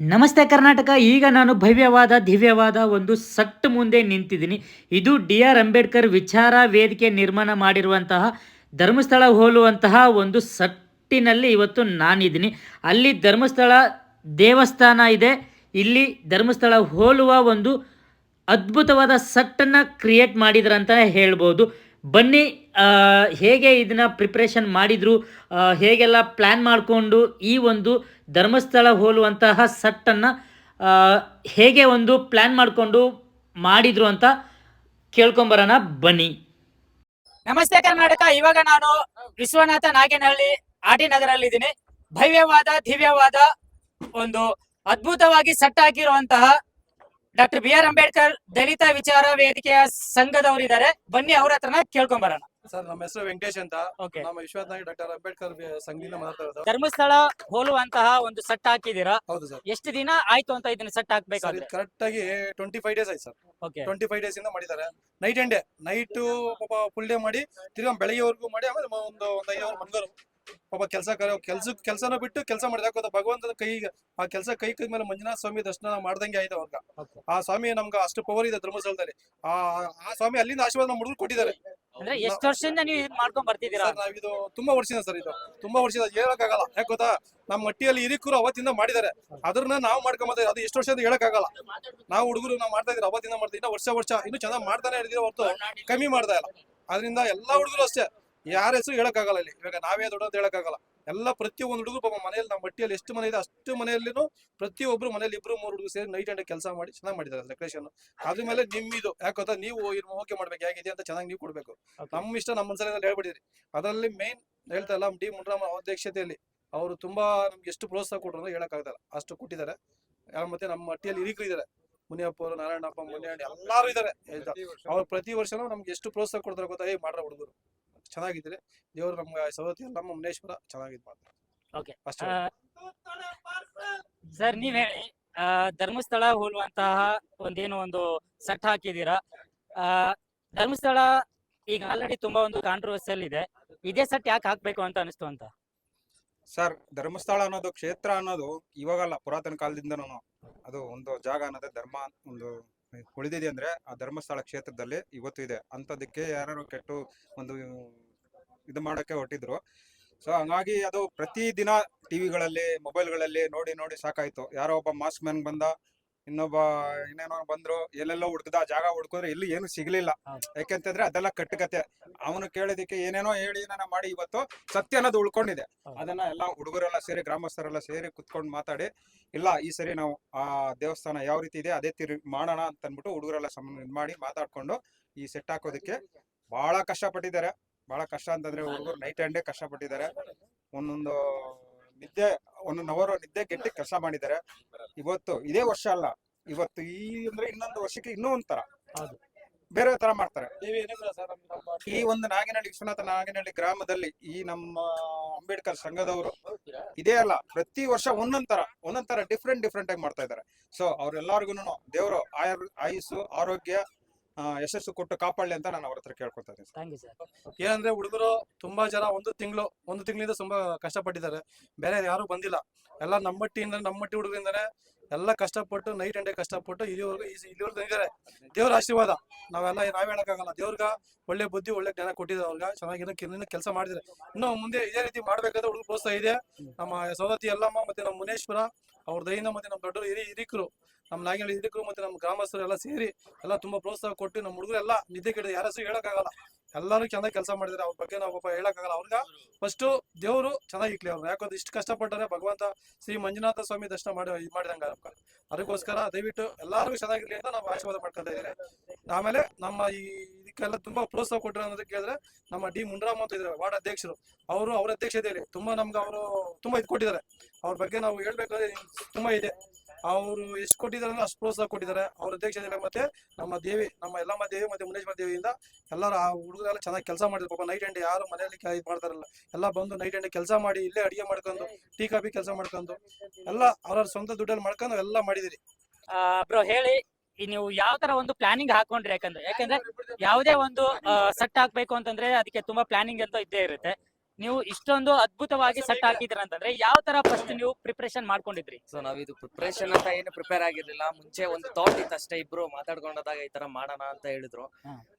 ನಮಸ್ತೆ ಕರ್ನಾಟಕ, ಈಗ ನಾನು ಭವ್ಯವಾದ, ದಿವ್ಯವಾದ ಒಂದು ಸಟ್ ಮುಂದೆ ನಿಂತಿದ್ದೀನಿ. ಇದು ಡಿ ಆರ್ ಅಂಬೇಡ್ಕರ್ ವಿಚಾರ ವೇದಿಕೆ ನಿರ್ಮಾಣ ಮಾಡಿರುವಂತಹ, ಧರ್ಮಸ್ಥಳ ಹೋಲುವಂತಹ ಒಂದು ಸಟ್ಟಿನಲ್ಲಿ ಇವತ್ತು ನಾನಿದ್ದೀನಿ. ಅಲ್ಲಿ ಧರ್ಮಸ್ಥಳ ದೇವಸ್ಥಾನ ಇದೆ. ಇಲ್ಲಿ ಧರ್ಮಸ್ಥಳ ಹೋಲುವ ಒಂದು ಅದ್ಭುತವಾದ ಸಟ್ಟನ್ನು ಕ್ರಿಯೇಟ್ ಮಾಡಿದ್ರಂತ ಹೇಳ್ಬೋದು. ಬನ್ನಿ ಹೇಗೆ ಇದನ್ನ ಪ್ರಿಪ್ರೇಷನ್ ಮಾಡಿದ್ರು ಹೇಗೆಲ್ಲ ಪ್ಲ್ಯಾನ್ ಮಾಡಿಕೊಂಡು ಈ ಒಂದು ಧರ್ಮಸ್ಥಳ ಹೋಲುವಂತಹ ಸಟ್ಟನ್ನು ಹೇಗೆ ಒಂದು ಪ್ಲ್ಯಾನ್ ಮಾಡಿಕೊಂಡು ಮಾಡಿದ್ರು ಅಂತ ಕೇಳ್ಕೊಂಬರೋಣ, ಬನ್ನಿ. ನಮಸ್ತೆ ಕರ್ನಾಟಕ, ಇವಾಗ ನಾನು ವಿಶ್ವನಾಥ ನಾಗೇನಹಳ್ಳಿ ಆಟಿ ನಗರಲ್ಲಿ ಇದ್ದೀನಿ ಭವ್ಯವಾದ, ದಿವ್ಯವಾದ ಒಂದು ಅದ್ಭುತವಾಗಿ ಸಟ್ ಹಾಕಿರುವಂತಹ ಡಾಕ್ಟರ್ ಬಿ ಆರ್ ಅಂಬೇಡ್ಕರ್ ದಲಿತ ವಿಚಾರ ವೇದಿಕೆಯ ಸಂಘದವರಿದ್ದಾರೆ. ಬನ್ನಿ ಅವ್ರ ಹತ್ರನ ಕೇಳ್ಕೊಂಡ್ ಬರೋಣ. ಸರ್ ನಮ್ಮ ಹೆಸರು ವೆಂಕಟೇಶ್ ಅಂತ. ನಮ್ಮ ವಿಶ್ವನಾಥ್ ಡಾಕ್ಟರ್ ಅಂಬೇಡ್ಕರ್ ಸಂಘದಿಂದ ಮಾತಾಡೋದು. ಇರೋದು ಧರ್ಮಸ್ಥಳ ಹೋಲುವಂತಹ ಒಂದು ಸಟ್ ಹಾಕಿದೀರಾ ಹೌದು ಸರ್. ಎಷ್ಟು ದಿನ ಆಯ್ತು ಅಂತ ಇದನ್ನ ಸಟ್ ಸರ್ ಹಾಕ್ಬೇಕಾದ್ರೆ ಕರೆಕ್ಟ್ ಆಗಿ ಟ್ವೆಂಟಿ ಫೈವ್ ಡೇಸ್ ಆಯ್ತು sir. Okay. Twenty five days ಇಂದ ಮಾಡಿದ್ದಾರೆ. ನೈಟ್ ಅಂಡ್ ಡೇ ನೈಟ್ ಪಾಪ ಫುಲ್ ಡೇ ಮಾಡಿ ತಿರ್ಗಾ ಬೆಳಗ್ಗೆವರೆಗೂ ಮಾಡಿ ಆಮೇಲೆ ಮ- ಒಂದು ಒಂದು ಐದು ಅವರ್ ಮನ್ಗರು ಪಾಪ ಕೆಲಸ ಕೆಲ್ಸ ಕೆಲಸನ ಬಿಟ್ಟು ಕೆಲಸ ಮಾಡಿದ. ಯಾಕಂದ್ರೆ ಭಗವಂತನ ಕೈ ಆ ಕೆಲಸ ಕೈ ಕೈ ಮೇಲೆ ಮಂಜುನಾಥ ಸ್ವಾಮಿ ದರ್ಶನ ಮಾಡ್ದಂಗೆ ಆಯ್ತು ಅವಾಗ. ಆ ಸ್ವಾಮಿ ನಮ್ಗೆ ಅಷ್ಟು ಪವರ್ ಇದೆ ಧರ್ಮಸ್ಥಳದಲ್ಲಿ. ಆ ಆ ಸ್ವಾಮಿ ಅಲ್ಲಿಂದ ಆಶೀರ್ವಾದ ನಮ್ಮ ಹುಡುಗರು ಕೊಟ್ಟಿದ್ದಾರೆ. ಅಂದ್ರೆ ಎಷ್ಟು ವರ್ಷದಿಂದ ನೀವು ಇದು ಮಾಡ್ಕೊಂಡ್ ಬರ್ತಿದ್ದೀರಾ? ಸರ್ ನಾವಿದು ತುಂಬಾ ವರ್ಷದಿಂದ ಸರ್ ಇದು. ತುಂಬಾ ವರ್ಷದಿಂದ ಹೇಳಕ್ಕಾಗಲ್ಲ. ಯಾಕೆ ಗೊತ್ತಾ? ನಮ್ಮ ಮಟ್ಟಿಯಲ್ಲಿ ಹಿರಿಕರು ಅವತ್ತಿಂದ ಮಾಡಿದ್ದಾರೆ. ಅದ್ರನ್ನ ನಾವು ಮಾಡ್ಕೊಂಬತ್ತ ಅದು ಎಷ್ಟು ವರ್ಷದಿಂದ ಹೇಳಕ್ಕಾಗಲ್ಲ. ನಾವು ಹುಡುಗರು ನಾವು ಮಾಡ್ತಾ ಇದ್ರೆ ಅವತ್ತಿಂದ ಮಾಡ್ತಾ ಇನ್ನ ವರ್ಷ ವರ್ಷ ಇನ್ನು ಚೆನ್ನಾಗಿ ಮಾಡ್ತಾನೆ ಇರ್ತೀವಿ ಹೊರತು ಕಮ್ಮಿ ಮಾಡ್ತಾ ಇಲ್ಲ. ಅದರಿಂದ ಎಲ್ಲಾ ಹುಡುಗರು ಅಷ್ಟೇ. ಯಾರ ಹೆಸರು ಹೇಳಕ್ಕಾಗಲ್ಲ ಇಲ್ಲಿ. ಇವಾಗ ನಾವೇ ದೊಡ್ಡ ಅಂತ ಹೇಳಕ್ಕಾಗಲ್ಲ. ಎಲ್ಲ ಪ್ರತಿಯೊಂದು ಹುಡುಗರು ಪಾಪ ಮನೆಯಲ್ಲಿ ನಮ್ಮ ಬಟ್ಟಿಯಲ್ಲಿ ಎಷ್ಟು ಮನೆ ಇದೆ ಅಷ್ಟು ಮನೆಯಲ್ಲಿನೂ ಪ್ರತಿಯೊಬ್ರು ಮನೆಯಲ್ಲಿ ಇಬ್ರು ಮೂರು ಹುಡುಗರು ಸೇರಿ ನೈಟ್ ಅಂಡ್ ಕೆಲಸ ಮಾಡಿ ಚೆನ್ನಾಗಿ ಮಾಡಿದ್ದಾರೆ ಡೆಕೋರೇಷನ್ ಅದ್ರ ಮೇಲೆ ನಿಮ್ಮಿದು. ಯಾಕೆ ಗೊತ್ತಾ? ನೀವು ಓಕೆ ಮಾಡ್ಬೇಕು. ಹೇಗಿದೆ ಅಂತ ಚೆನ್ನಾಗಿ ನೀವು ಕೊಡ್ಬೇಕು. ನಮ್ಮ ಇಷ್ಟ ನಮ್ಮ ಮನಸ್ಸಲ್ಲಿ ಹೇಳ್ಬಿಟ್ಟಿದ್ರಿ ಅದರಲ್ಲಿ ಮೇನ್ ಹೇಳ್ತಾ ಇಲ್ಲ ಡಿ ಮುಂಡ್ರಾಮ ಅಧ್ಯಕ್ಷತೆಯಲ್ಲಿ ಅವರು ತುಂಬಾ ನಮ್ಗೆ ಎಷ್ಟು ಪ್ರೋತ್ಸಾಹ ಕೊಟ್ಟರು ಅಂತ ಹೇಳಕ್ಕಾಗಲ್ಲ. ಅಷ್ಟು ಕೊಟ್ಟಿದ್ದಾರೆ. ಮತ್ತೆ ನಮ್ಮ ಮಟ್ಟಿಯಲ್ಲಿ ಹಿರಿಕರು ಇದಾರೆ. ಮುನಿಯಪ್ಪ ಅವರು ನಾರಾಯಣಪ್ಪ ಮುನಿಯಣ್ಣ ಎಲ್ಲಾರು ಇದ್ದಾರೆ ಅವ್ರು ಪ್ರತಿ ವರ್ಷನೂ ನಮ್ಗೆ ಎಷ್ಟು ಪ್ರೋತ್ಸಾಹ ಕೊಡ್ತಾರೆ ಗೊತ್ತಾ? ಏ ಮಾಡ್ರ ಹುಡುಗರು. ಚೆನ್ನಾಗಿದ್ದಾರೆ ದೇವ್ರು ನಮ್ಗೆ ಸವತಿ ಎಲ್ಲಮ್ಮ ಮುನೇಶ್ವರ ಚೆನ್ನಾಗಿದ್ ಮಾಡ್ತಾರೆ. ಓಕೆ ಅಷ್ಟೇ ಸರ್ ನೀವ್ ಹೇಳಿ ಆ, ಧರ್ಮಸ್ಥಳ ಹೋಲುವಂತಹ ಒಂದೇನು ಒಂದು ಸಟ್ ಹಾಕಿದೀರಾ ಆ, ಧರ್ಮಸ್ಥಳ ಈಗ ಆಲ್ರೆಡಿ ತುಂಬಾ ಒಂದು ಕಾಂಟ್ರವರ್ಸಿಯಲ್ ಇದೆ. ಇದೇ ಸಟ್ ಯಾಕೆ ಹಾಕ್ಬೇಕು ಅಂತ ಅನಿಸ್ತು ಅಂತ? ಸರ್ ಧರ್ಮಸ್ಥಳ ಅನ್ನೋದು ಕ್ಷೇತ್ರ ಅನ್ನೋದು ಇವಾಗಲ್ಲ ಪುರಾತನ ಕಾಲದಿಂದನೂ ಅದು ಒಂದು ಜಾಗ ಅನ್ನೋದೇ ಧರ್ಮ ಒಂದು ಉಳಿದಿದೆ ಅಂದ್ರೆ ಆ ಧರ್ಮಸ್ಥಳ ಕ್ಷೇತ್ರದಲ್ಲಿ ಇವತ್ತು ಇದೆ. ಅಂತದಕ್ಕೆ ಯಾರು ಕೆಟ್ಟು ಒಂದು ಇದು ಮಾಡಕ್ಕೆ ಹೊಟ್ಟಿದ್ರು ಸೊ ಹಂಗಾಗಿ ಅದು ಪ್ರತಿ ದಿನ ಟಿವಿಗಳಲ್ಲಿ ಮೊಬೈಲ್ಗಳಲ್ಲಿ ನೋಡಿ ನೋಡಿ ಸಾಕಾಯ್ತು. ಯಾರೋ ಒಬ್ಬ ಮಾಸ್ಕ್ ಮ್ಯಾನ್ ಬಂದ ಇನ್ನೊಬ್ಬ ಇನ್ನೇನೋ ಬಂದ್ರು ಎಲ್ಲೆಲ್ಲೋ ಹುಡುಕದ ಜಾಗ ಹುಡುಕಿದ್ರೆ ಇಲ್ಲಿ ಏನು ಸಿಗ್ಲಿಲ್ಲ. ಯಾಕೆಂತಂದ್ರೆ ಅದೆಲ್ಲ ಕಟ್ಟುಕತೆ. ಅವನು ಕೇಳಿದಕ್ಕೆ ಏನೇನೋ ಹೇಳಿ ನನ್ನ ಮಾಡಿ ಇವತ್ತು ಸತ್ಯ ಅನ್ನೋದು ಉಳ್ಕೊಂಡಿದೆ. ಅದನ್ನ ಎಲ್ಲ ಹುಡುಗರೆಲ್ಲ ಸೇರಿ ಗ್ರಾಮಸ್ಥರೆಲ್ಲ ಸೇರಿ ಕುತ್ಕೊಂಡು ಮಾತಾಡಿ ಇಲ್ಲ ಈ ಸರಿ ನಾವು ಆ ದೇವಸ್ಥಾನ ಯಾವ ರೀತಿ ಇದೆ ಅದೇ ತಿರು ಮಾಡೋಣ ಅಂತ ಅಂದ್ಬಿಟ್ಟು ಹುಡುಗರೆಲ್ಲ ಸಮ ಇದ್ ಮಾಡಿ ಮಾತಾಡ್ಕೊಂಡು ಈ ಸೆಟ್ ಹಾಕೋದಕ್ಕೆ ಬಹಳ ಕಷ್ಟ ಪಟ್ಟಿದ್ದಾರೆ ಬಹಳ ಕಷ್ಟ ಅಂತಂದ್ರೆ ಹುಡುಗರು ನೈಟ್ ಅಂಡ್ ಡೇ ಕಷ್ಟಪಟ್ಟಿದ್ದಾರೆ. ಒಂದೊಂದು ನಿದ್ದೆ ಒಂದೊಂದು ಅವರು ನಿದ್ದೆ ಗೆಟ್ಟಿ ಕೆಲಸ ಮಾಡಿದ್ದಾರೆ. ಇವತ್ತು ಇದೇ ವರ್ಷ ಅಲ್ಲ. ಇವತ್ತು ಈ ಅಂದ್ರೆ ಇನ್ನೊಂದು ವರ್ಷಕ್ಕೆ ಇನ್ನೂ ಒಂಥರ. ಹೌದು. ಬೇರೆ ತರ ಮಾಡ್ತಾರೆ. ಈ ಒಂದು ನಾಗಿನಹಳ್ಳಿ ವಿಶ್ವನಾಥ ನಾಗಿನಹಳ್ಳಿ ಗ್ರಾಮದಲ್ಲಿ ಈ ನಮ್ಮ ಅಂಬೇಡ್ಕರ್ ಸಂಘದವರು ಇದೇ ಅಲ್ಲ. ಪ್ರತಿ ವರ್ಷ ಒಂದೊಂದ್ ತರ ಒಂದೊಂದ್ ತರ ಡಿಫ್ರೆಂಟ್ ಡಿಫ್ರೆಂಟ್ ಆಗಿ ಮಾಡ್ತಾ ಇದ್ದಾರೆ. ಸೊ ಅವ್ರೆಲ್ಲರಿಗೂ ದೇವರು ಆಯುರ್ ಆಯುಸ್ಸು ಆರೋಗ್ಯ ಯಶಸ್ಸು ಕೊಟ್ಟು ಕಾಪಾಡಲಿ ಅಂತ ನಾನು ಅವ್ರ ಹತ್ರ ಕೇಳ್ಕೊತಾ ಇದ್ದೀನಿ ಥ್ಯಾಂಕ್ ಯು ಸರ್. ಏನಂದ್ರೆ ಹುಡುಗರು ತುಂಬಾ ಜನ ಒಂದು ತಿಂಗಳು ಒಂದು ತಿಂಗಳಿಂದ ತುಂಬಾ ಕಷ್ಟಪಟ್ಟಿದ್ದಾರೆ. ಬೇರೆ ಯಾರು ಬಂದಿಲ್ಲ. ಎಲ್ಲ ನಮ್ಮಟ್ಟಿಯಿಂದ ನಮ್ಮಟ್ಟಿ ಹುಡುಗರಿಂದಾನೆ ಎಲ್ಲ ಕಷ್ಟಪಟ್ಟು ನೈಟ್ ಅಂಡ್ ಡೇ ಕಷ್ಟಪಟ್ಟು ಇಲ್ಲಿವರೆಗೂ ಈ- ಇಲ್ಲಿವರೆಗೂ ಇದ್ದಾರೆ. ದೇವ್ರ ಆಶೀರ್ವಾದ. ನಾವೆಲ್ಲ ನಾವ್ ಹೇಳಕ್ಕಾಗಲ್ಲ. ದೇವ್ರಗ ಒಳ್ಳೆ ಬುದ್ಧಿ ಒಳ್ಳೆ ಜ್ಞಾನ ಕೊಟ್ಟಿದ್ದಾರೆ ಅವ್ರಿಗೆ. ಚೆನ್ನಾಗಿ ಇನ್ನೂ ಕೆಲಸ ಮಾಡಿದ್ರೆ ಇನ್ನು ಮುಂದೆ ಇದೇ ರೀತಿ ಮಾಡ್ಬೇಕಾದ್ರೆ ಹುಡುಗ ಪ್ರೋತ್ಸಾಹ ಇದೆ. ನಮ್ಮ ಸೌದತಿ ಎಲ್ಲಮ್ಮ ಮತ್ತೆ ನಮ್ಮ ಮುನೇಶ್ವರ ಅವ್ರ ದಯಿಂದ ಮತ್ತೆ ನಮ್ಮ ದೊಡ್ಡ ಹಿರಿ ಹಿರಿಕರು. ನಮ್ಮ ನಾಗಿನ ಹಿರಿಕರು ಮತ್ತೆ ನಮ್ಮ ಗ್ರಾಮಸ್ಥರು ಎಲ್ಲ ಸೇರಿ ಎಲ್ಲ ತುಂಬಾ ಪ್ರೋತ್ಸಾಹ ಕೊಟ್ಟು ನಮ್ಮ ಹುಡುಗರು ಎಲ್ಲ ನಿದ್ದೆ ಕೆಡ ಯಾರು ಹೆಸರು ಹೇಳಕ್ಕಾಗಲ್ಲ. ಎಲ್ಲರೂ ಚೆನ್ನಾಗಿ ಕೆಲಸ ಮಾಡಿದ್ದಾರೆ ಅವ್ರ ಬಗ್ಗೆ ನಾವು ಪಾಪ ಹೇಳಕ್ಕಾಗಲ್ಲ. ಅವ್ರಿಗೆ ಫಸ್ಟ್ ದೇವರು ಚೆನ್ನಾಗಿ ಇಕ್ಲಿ ಅವ್ರು ಯಾಕಂದ್ರೆ ಇಷ್ಟು ಕಷ್ಟಪಟ್ಟರೆ ಭಗವಂತ ಶ್ರೀ ಮಂಜುನಾಥ ಸ್ವಾಮಿ ದರ್ಶನ ಮಾಡಿ ಇದು ಮಾಡಿದಂಗ ಅದಕ್ಕೋಸ್ಕರ ದಯವಿಟ್ಟು ಎಲ್ಲರಿಗೂ ಚೆನ್ನಾಗಿರ್ಲಿ ಅಂತ ನಾವು ಆಶೀರ್ವಾದ ಮಾಡ್ಕೊಂತ ಇದ್ದೀವಿ. ಆಮೇಲೆ ನಮ್ಮ ಈ ಇದಕ್ಕೆಲ್ಲ ತುಂಬಾ ಪ್ರೋತ್ಸಾಹ ಕೊಟ್ಟರು ಅನ್ನೋದಕ್ಕೆ ಕೇಳಿದ್ರೆ ನಮ್ಮ ಡಿ ಮುನ್ರಾಮ್ ಅಂತ ಇದ್ದಾರೆ ವಾರ್ಡ್ ಅಧ್ಯಕ್ಷರು. ಅವರು ಅವ್ರ ಅಧ್ಯಕ್ಷತೆಯಲ್ಲಿ ತುಂಬಾ ನಮ್ಗೆ ಅವರು ತುಂಬಾ ಇದು ಕೊಟ್ಟಿದ್ದಾರೆ. ಅವ್ರ ಬಗ್ಗೆ ನಾವು ಹೇಳ್ಬೇಕಾದ್ರೆ ತುಂಬಾ ಇದೆ. ಅವರು ಎಷ್ಟು ಕೊಟ್ಟಿದ್ದಾರೆ ಅಷ್ಟು ಪ್ರೋತ್ಸಾಹ ಕೊಟ್ಟಿದ್ದಾರೆ. ಅವ್ರ ಅಧ್ಯಕ್ಷತೆ ಮತ್ತೆ ನಮ್ಮ ದೇವಿ, ನಮ್ಮ ಎಲ್ಲಮ್ಮ ದೇವಿ ಮತ್ತೆ ಮುನೇಶ್ವರ ದೇವಿಯಿಂದ ಎಲ್ಲರೂ ಆ ಹುಡುಗರೆಲ್ಲ ಚೆನ್ನಾಗಿ ಕೆಲಸ ಮಾಡಿದ್ರು. ಪಾಪ ನೈಟ್ ಅಂಡ್ ಯಾರು ಮನೆಯಲ್ಲಿ ಇದ್ ಮಾಡ್ತಾರಲ್ಲ. ಎಲ್ಲ ಬಂದು ನೈಟ್ ಅಂಡ್ ಕೆಲಸ ಮಾಡಿ ಇಲ್ಲೇ ಅಡಿಗೆ ಮಾಡ್ಕೊಂಡು, ಟೀ, ಕಾಫಿ ಕೆಲಸ ಮಾಡ್ಕೊಂಡು, ಎಲ್ಲ ಅವ್ರವ್ರ ಸ್ವಂತ ದುಡ್ಡಲ್ಲಿ ಮಾಡ್ಕೊಂಡು ಎಲ್ಲ ಮಾಡಿದಿರಿ. ಬ್ರೋ ಹೇಳಿ, ಈ ನೀವು ಯಾವ ತರ ಒಂದು ಪ್ಲಾನಿಂಗ್ ಹಾಕೊಂಡ್ರಿ ಯಾಕಂದ್ರೆ? ಯಾಕಂದ್ರೆ ಯಾವುದೇ ಒಂದು ಸೆಟ್ ಹಾಕ್ಬೇಕು ಅಂತಂದ್ರೆ ಅದಕ್ಕೆ ತುಂಬಾ ಪ್ಲಾನಿಂಗ್ ಅಂತ ಇದ್ದೇ ಇರುತ್ತೆ. ನೀವು ಇಷ್ಟೊಂದು ಅದ್ಭುತವಾಗಿ ಸೆಟ್ ಹಾಕಿದ್ರ ಅಂತಂದ್ರೆ ಯಾವ ತರ ಫಸ್ಟ್ ನೀವು ಪ್ರಿಪರೇಷನ್ ಮಾಡ್ಕೊಂಡಿದ್ರಿ? ಸೊ ಇದು ಪ್ರಿಪರೇಷನ್ ಅಂತ ಏನು ಪ್ರಿಪೇರ್ ಆಗಿರ್ಲಿಲ್ಲ. ಮುಂಚೆ ಒಂದು ಥಾಟ್ ಇತ್ತು ಅಷ್ಟೇ ಇಬ್ರು ಮಾತಾಡ್ಕೊಂಡಾಗ ಈ ತರ ಮಾಡೋಣ ಅಂತ ಹೇಳಿದ್ರು.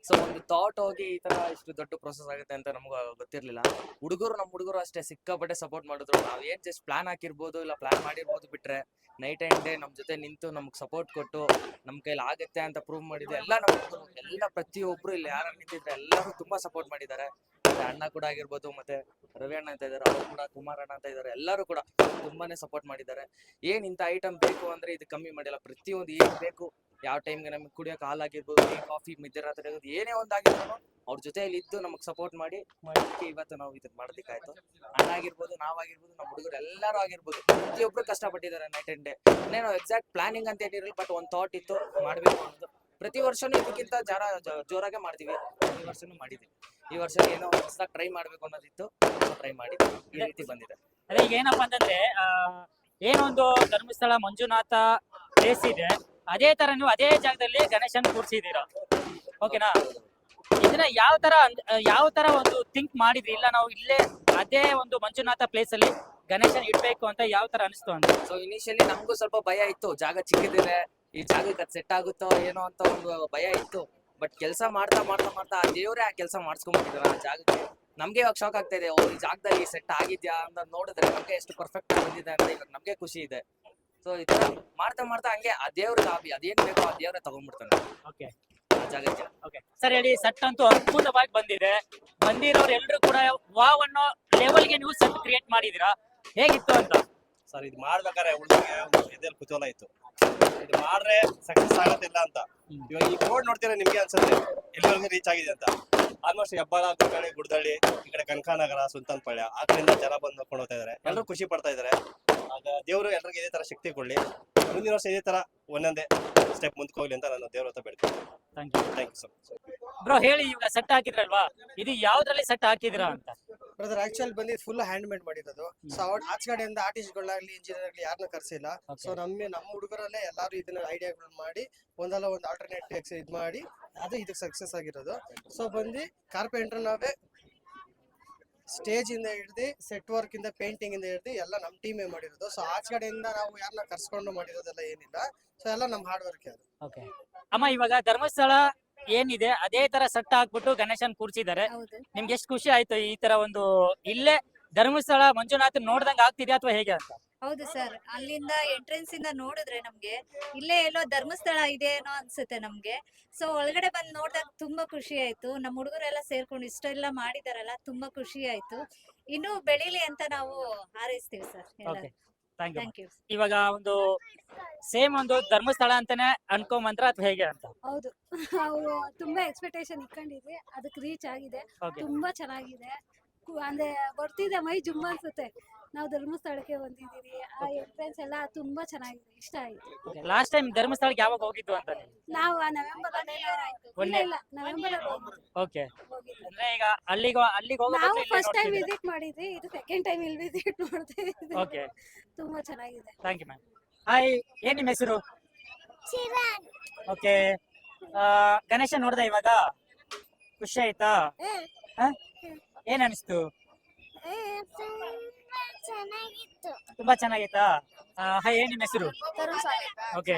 ಸೊ ಒಂದು ಥಾಟ್ ಹೋಗಿ ಈ ತರ ಇಷ್ಟು ದೊಡ್ಡ ಪ್ರೊಸೆಸ್ ಆಗುತ್ತೆ ಅಂತ ನಮ್ಗೆ ಗೊತ್ತಿರ್ಲಿಲ್ಲ. ಹುಡುಗರು ನಮ್ಮ ಹುಡುಗರು ಅಷ್ಟೇ ಸಿಕ್ಕಾಪಟ್ಟೆ ಸಪೋರ್ಟ್ ಮಾಡಿದ್ರು. ನಾವ್ ಏನ್ ಜಸ್ಟ್ ಪ್ಲಾನ್ ಹಾಕಿರ್ಬೋದು ಇಲ್ಲ ಪ್ಲಾನ್ ಮಾಡಿರ್ಬೋದು ಬಿಟ್ರೆ ನೈಟ್ ಅಂಡ್ ಡೇ ನಮ್ ಜೊತೆ ನಿಂತು ನಮ್ಗೆ ಸಪೋರ್ಟ್ ಕೊಟ್ಟು ನಮ್ ಕೈಲಿ ಆಗುತ್ತೆ ಅಂತ ಪ್ರೂವ್ ಮಾಡಿದ್ರು ಎಲ್ಲ ನಮ್ಮ ಹುಡುಗರು. ಎಲ್ಲ ಪ್ರತಿಯೊಬ್ರು ಇಲ್ಲಿ ಯಾರು ನಿಂತಿದ್ರೆ ಎಲ್ಲರೂ ತುಂಬಾ ಸಪೋರ್ಟ್ ಮಾಡಿದ್ದಾರೆ. ಮತ್ತೆ ಅಣ್ಣ ಕೂಡ ಆಗಿರ್ಬೋದು, ಮತ್ತೆ ರವಿ ಅಣ್ಣ ಅಂತ ಇದ್ದಾರೆ, ಅವ್ರು ಕೂಡ ಕುಮಾರ್ ಅಣ್ಣ ಅಂತ ಇದ್ದಾರೆ, ಎಲ್ಲರೂ ಕೂಡ ತುಂಬಾನೇ ಸಪೋರ್ಟ್ ಮಾಡಿದ್ದಾರೆ. ಏನ್ ಇಂಥ ಐಟಮ್ ಬೇಕು ಅಂದ್ರೆ ಇದು ಕಮ್ಮಿ ಮಾಡಿಲ್ಲ. ಪ್ರತಿಯೊಂದು ಏನ್ ಬೇಕು, ಯಾವ ಟೈಮ್ಗೆ ನಮ್ಗೆ ಕುಡಿಯೋಕೆ ಹಾಲ್ ಆಗಿರ್ಬೋದು ಟೀ ಕಾಫಿ ಮಧ್ಯರಾತ್ರಿ ಏನೇ ಒಂದು ಆಗಿದ್ರು ಅವ್ರ ಜೊತೆಯಲ್ಲಿ ಇದ್ದು ನಮಗೆ ಸಪೋರ್ಟ್ ಮಾಡಿ ಮಾಡಲಿಕ್ಕೆ ಇವತ್ತು ನಾವು ಇದನ್ನ ಮಾಡೋದಕ್ಕಾಯ್ತು ಅಣ್ಣ ಆಗಿರ್ಬೋದು ನಾವಾಗಿರ್ಬೋದು ನಮ್ಮ ಹುಡುಗರು ಎಲ್ಲರೂ ಆಗಿರ್ಬೋದು, ಪ್ರತಿಯೊಬ್ರು ಕಷ್ಟಪಟ್ಟಿದ್ದಾರೆ ನೈಟ್ ಅಂಡ್ ಡೇ ಇನ್ನೇನು ಎಕ್ಸಾಕ್ಟ್ ಪ್ಲಾನಿಂಗ್ ಅಂತ ಏನಿರಲಿಲ್ಲ ಬಟ್ ಒಂದು ಥಾಟ್ ಇತ್ತು, ಮಾಡಬೇಕು ಅನ್ನೋದು ಪ್ರತಿ ವರ್ಷನೂ ಇದಕ್ಕಿಂತ ಜರ ಜೋರಾಗೆ ಮಾಡ್ತೀವಿ. ಪ್ರತಿ ವರ್ಷನೂ ಮಾಡಿದ್ವಿ ಈ ವರ್ಷ ಏನೋ ಹೊಸದಾಗಿ ಟ್ರೈ ಮಾಡ್ಬೇಕು ಅನ್ನೋದಿತ್ತು ಟ್ರೈ ಮಾಡಿ ಈ ರೀತಿ ಬಂದಿದೆ. ಅದೇ ಈಗ ಏನಪ್ಪಾ ಅಂತಂದ್ರೆ ಆ, ಏನೊಂದು ಧರ್ಮಸ್ಥಳ ಮಂಜುನಾಥ ಪ್ಲೇಸ್ ಇದೆ. ಅದೇ ತರ ನೀವು ಅದೇ ಜಾಗದಲ್ಲಿ ಗಣೇಶನ್ ಕೂರ್ಸಿದೀರ ಓಕೆನಾ ಇದನ್ನ ಯಾವ ತರ ಅಂದ್- ಆ, ಯಾವ ತರ ಒಂದು ಥಿಂಕ್ ಮಾಡಿದ್ರಿ? ಇಲ್ಲ ನಾವು ಇಲ್ಲೇ ಅದೇ ಒಂದು ಮಂಜುನಾಥ ಪ್ಲೇಸ್ ಅಲ್ಲಿ ಗಣೇಶನ್ ಇಡ್ಬೇಕು ಅಂತ ಯಾವ ತರ ಅನಿಸ್ತು ಅಂತ? ಸೊ ಇನಿಷಿಯಲಿ ನಮಗೂ ಸ್ವಲ್ಪ ಭಯ ಇತ್ತು. ಜಾಗ ಚಿಕ್ಕದಿದೆ ಈ ಜಾಗಕ್ಕೆ ಅದು ಸೆಟ್ ಆಗುತ್ತೋ ಏನೋ ಅಂತ ಒಂದು ಭಯ ಇತ್ತು. ಬಟ್ ಕೆಲಸ ಮಾಡ್ತಾ ಮಾಡ್ತಾ ಮಾಡ್ತಾ ಆ ದೇವರೇ ಆ ಕೆಲಸ ಮಾಡಿಸ್ಕೊಂಡ್ಬಿಟ್ಟಿದ್ದಾರೆ ಆ ಜಾಗಕ್ಕೆ. ನಮಗೆ ಇವಾಗ ಶಾಕ್ ಆಗ್ತಾ ಇದೆ ಓ ಈ ಜಾಗದಲ್ಲಿ ಸೆಟ್ ಆಗಿದ್ಯಾ ಅಂತ ನೋಡಿದ್ರೆ ನಮ್ಗೆ ಎಷ್ಟು ಪರ್ಫೆಕ್ಟ್ ಬಂದಿದೆ ಅಂತ ಇವಾಗ ನಮ್ಗೆ ಖುಷಿ ಇದೆ. ಸೊ ಈ ತರ ಮಾಡ್ತಾ ಮಾಡ್ತಾ ಹಂಗೆ ಆ ದೇವ್ರ ಹಾಬಿ ಅದೇನ್ ಬೇಕೋ ಆ ದೇವ್ರೆ ತಗೊಂಡ್ಬಿಡ್ತಾನೆ. ಓಕೆ ಆ ಜಾಗಕ್ಕೆ. ಓಕೆ ಸರ್ ಹೇಳಿ ಸೆಟ್ ಅಂತೂ ಅದ್ಭುತವಾಗಿ ಬಂದಿದೆ. ಬಂದಿರೋರು ಎಲ್ಲರೂ ಕೂಡ ವಾವ್ ಅನ್ನೋ ಲೆವೆಲ್ಗೆ ನೀವು ಸೆಟ್ ಕ್ರಿಯೇಟ್ ಮಾಡಿದೀರಾ ಹೇಗಿತ್ತು ಅಂತ? ಸರ್ ಇದು ಮಾಡ್ಬೇಕಾರೆ ಹುಡುಗಿಗೆ ಎದೆಯಲ್ಲಿ ಕುತೂಹಲ ಇತ್ತು. ಇದು ಮಾಡ್ರೆ ಸಕ್ಸಸ್ ಆಗತ್ತಿಲ್ಲ ಅಂತ. ಇವಾಗ ಈ ಕೋಡ್ ನೋಡ್ತೀರಾ ನಿಮ್ಗೆ ಅನ್ಸುತ್ತೆ ಎಲ್ಲಿವರೆಗೂ ರೀಚ್ ಆಗಿದೆ ಅಂತ. ಆಲ್ಮೋಸ್ಟ್ ಹೆಬ್ಬಾಳ ಕುಕ್ಕಳಿ ಗುಡ್ದಳ್ಳಿ ಈ ಕಡೆ ಕನಕಾನಗರ ಸುಲ್ತಾನ್ಪಳ್ಳ ಆ ಕಡೆಯಿಂದ ಜನ ಬಂದು ನೋಡ್ಕೊಂಡು ಹೋಗ್ತಾ ಇದಾರೆ. ಎಲ್ಲರೂ ಖುಷಿ ಪಡ್ತಾ ಇದಾರೆ. ಆಗ ದೇವರು ಎಲ್ಲರಿಗೂ ಇದೇ ತರ ಶಕ್ತಿ ಕೊಡ್ಲಿ. ಮುಂದಿನ ವರ್ಷ ಇದೇ ತರ ಒಂದೊಂದೇ ಸ್ಟೆಪ್ ಮುಂದಕ್ಕೆ ಹೋಗ್ಲಿ ಅಂತ ನಾನು ದೇವ್ರ ಹತ್ರ ಬೇಡ್ತೀನಿ. Thank you thank you so bro ಹೇಳಿ ಇವಾಗ ಸೆಟ್ ಹಾಕಿದ್ರಲ್ವಾ? ಇದು ಯಾವ್ದ್ರಲ್ಲಿ ಸೆಟ್ ಹಾಕಿದಿರಾ ಅಂತ? ಬ್ರದರ್ ಆಕ್ಚುಲ್ ಬಂದಿ ಫುಲ್ ಹ್ಯಾಂಡ್ ಮೇಡ್ ಮಾಡಿರೋದು ಸೊ ಆಚೆಗಡೆಯಿಂದ ಕಡೆಯಿಂದ ಆರ್ಟಿಸ್ಟ್ಗಳಾಗ್ಲಿ ಇಂಜಿನಿಯರ್ ಆಗ್ಲಿ ಯಾರನ್ನ ಕರ್ಸಿಲ್ಲ. ಸೊ ನಮ್ಮ ನಮ್ಮ ಹುಡುಗರಲ್ಲೇ ಎಲ್ಲಾರು ಇದನ್ನ ಐಡಿಯಾಗಳು ಮಾಡಿ ಒಂದಲ್ಲ ಒಂದು ಆಲ್ಟರ್ನೇಟ್ ಇದ್ ಮಾಡಿ ಅದು ಇದಕ್ಕೆ ಸಕ್ಸಸ್ ಆಗಿರೋದು. ಸೊ ಬಂದು ಕಾರ್ಪೆಂಟರ್ ನಾವೇ ಸ್ಟೇಜ್ ಇಂದ ಹಿಡ್ದು ಸೆಟ್ ವರ್ಕ್ ಇಂದ ಪೇಂಟಿಂಗ್ ಇಂದ ಹಿಡ್ದು ಎಲ್ಲ ನಮ್ಮ ಟೀಮೇ ಮಾಡಿರೋದು. ಸೊ ಆಚೆಗಡೆಯಿಂದ ನಾವು ಯಾರನ್ನ ಕರ್ಸ್ಕೊಂಡು ಮಾಡಿರೋದೆಲ್ಲ ಏನಿಲ್ಲ. ಸೊ ಎಲ್ಲ ನಮ್ಮ ಹಾರ್ಡ್ ವರ್ಕ್ ಅದು ಓಕೆ ಅಮ್ಮ ಇವಾಗ ಧರ್ಮಸ್ಥಳ ಏನಿದೆ ಅದೇ ತರ ಸೆಟ್ ಹಾಕ್ಬಿಟ್ಟು ಗಣೇಶನ್ ಕೂರ್ಸಿದ್ದಾರೆ. ಹೌದು. ನಿಮ್ಗೆ ಎಷ್ಟು ಖುಷಿ ಆಯ್ತು ಈ ತರ ಒಂದು ಇಲ್ಲೇ ಧರ್ಮಸ್ಥಳ ಮಂಜುನಾಥ್ ನೋಡ್ದಂಗ ಆಗ್ತಿದೆ ಅಥವಾ ಹೇಗೆ ಅಂತ? ಹೌದು ಸರ್ ಅಲ್ಲಿಂದ ಎಂಟ್ರೆನ್ಸ್ ಇಂದ ನೋಡಿದ್ರೆ ನಮ್ಗೆ ಇಲ್ಲೇ ಎಲ್ಲೋ ಧರ್ಮಸ್ಥಳ ಇದೆ ಏನೋ ಅನ್ಸುತ್ತೆ ನಮ್ಗೆ. ಸೊ ಒಳಗಡೆ ಬಂದ್ ನೋಡಿದಾಗ ತುಂಬಾ ಖುಷಿ ಆಯ್ತು. ನಮ್ಮ ಹುಡುಗರೆಲ್ಲ ಸೇರ್ಕೊಂಡು ಇಷ್ಟೆಲ್ಲ ಮಾಡಿದಾರಲ್ಲ ತುಂಬಾ ಖುಷಿ ಆಯ್ತು. ಇನ್ನು ಬೆಳಿಲಿ ಅಂತ ನಾವು ಹಾರೈಸ್ತೀವಿ sir okay thank you thank you. ಇವಾಗ ಒಂದು ಸೇಮ್ ಒಂದು ಧರ್ಮಸ್ಥಳ ಅಂತಾನೆ ಅನ್ಕೊಂಬಂದ್ರ ಅಥವಾ ಹೇಗೆ ಅಂತ? ಹೌದು. ಅವರು ತುಂಬಾ ಎಕ್ಸ್ಪೆಕ್ಟೇಷನ್ ಇಟ್ಕೊಂಡಿದ್ವಿ ಅದಕ್ಕೆ ರೀಚ್ ಆಗಿದೆ. ತುಂಬಾ ಚೆನ್ನಾಗಿದೆ. ಅಂದ್ರೆ ಬರ್ತಿದೆ ಮೈ ಜುಮ್ಮ ಅನ್ಸುತ್ತೆ. ನಾವು ಧರ್ಮಸ್ಥಳಕ್ಕೆ ಬಂದಿದ್ದೀವಿ ಆ ಎಂಟ್ರೆನ್ಸ್ ಎಲ್ಲ ತುಂಬಾ ಚೆನ್ನಾಗಿದೆ ಇಷ್ಟ ಆಯ್ತು. ಲಾಸ್ಟ್ ಟೈಮ್ ಧರ್ಮಸ್ಥಳಕ್ಕೆ ಯಾವಾಗ ಹೋಗಿದ್ದು ಅಂತ ನಾವು? ಆ ನವೆಂಬರ್ ಇಲ್ಲ ನವೆಂಬರ್ ಓಕೆ ಅಂದ್ರೆ ಈಗ ಅಲ್ಲಿಗೆ ಅಲ್ಲಿಗೆ ಹೋಗಿ ನಾವು ಫಸ್ಟ್ ಟೈಮ್ ವಿಸಿಟ್ ಮಾಡಿದ್ವಿ ಇದು ಸೆಕೆಂಡ್ ಟೈಮ್ ಇಲ್ಲಿ ವಿಸಿಟ್ ಮಾಡ್ತಾ ಇದ್ದೀವಿ ಓಕೆ ತುಂಬಾ ಚೆನ್ನಾಗಿದೆ. ಥ್ಯಾಂಕ್ ಯು ಮ್ಯಾಮ್ ಹಾಯ್ ಏನ್ ನಿಮ್ಮ ಹೆಸರು? ಓಕೆ ಗಣೇಶ ನೋಡ್ದೆ ಇವಾಗ? ಖುಷಿ ಆಯ್ತಾ? ಹ? ಏನ್ ಅನಿಸ್ತು ಚೆನ್ನಾಗಿತ್ತು. ತುಂಬಾ ಚೆನ್ನಾಗಿತ್ತಾ? ಏನ್ ನಿಮ್ಮ ಹೆಸರು? ಓಕೆ.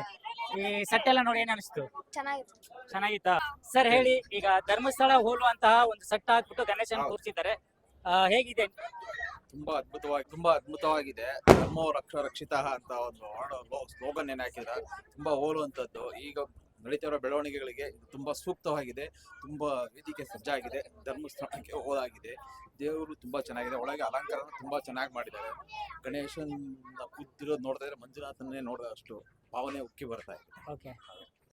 ಈ ಸೆಟ್ ಎಲ್ಲ ನೋಡಿ ಏನ್ ಅನಿಸ್ತು ಚೆನ್ನಾಗಿತ್ತು. ಚೆನ್ನಾಗಿತ್ತಾ? ಸರ್ ಹೇಳಿ ಈಗ ಧರ್ಮಸ್ಥಳ ಹೋಲುವಂತಹ ಒಂದು ಸೆಟ್ ಹಾಕ್ಬಿಟ್ಟು ಗಣೇಶನ ಕೂರ್ಸಿದ್ದಾರೆ. ಆ, ಹೇಗಿದೆ? ತುಂಬಾ ಅದ್ಭುತವಾಗಿ ತುಂಬಾ ಅದ್ಭುತವಾಗಿದೆ. ಧರ್ಮೋ ರಕ್ಷ ರಕ್ಷಿತ ಅಂತ ಒಂದು ಹಾಡು ಸ್ಲೋಗನ್ ಏನ್ ಹಾಕಿದ್ರೆ. ತುಂಬಾ ಹೋಲುವಂತದ್ದು ಈಗ ನಡೀತಿರೋ ಬೆಳವಣಿಗೆಗಳಿಗೆ ತುಂಬಾ ಸೂಕ್ತವಾಗಿದೆ, ತುಂಬ ವೇದಿಕೆ ಸಜ್ಜಾಗಿದೆ, ಧರ್ಮಸ್ಥಳಕ್ಕೆ ಹೋದಾಗಿದೆ. ದೇವರು ತುಂಬ ಚೆನ್ನಾಗಿದೆ, ಒಳಗೆ ಅಲಂಕಾರ ತುಂಬ ಚೆನ್ನಾಗಿ ಮಾಡಿದ್ದಾರೆ. ಗಣೇಶನ ಕೂತಿರೋದು ನೋಡಿದ್ರೆ ಇದ್ರೆ ಮಂಜುನಾಥನ್ನೇ ನೋಡಿದಷ್ಟು ಭಾವನೆ ಉಕ್ಕಿ ಬರ್ತಾ ಇದೆ. ಓಕೆ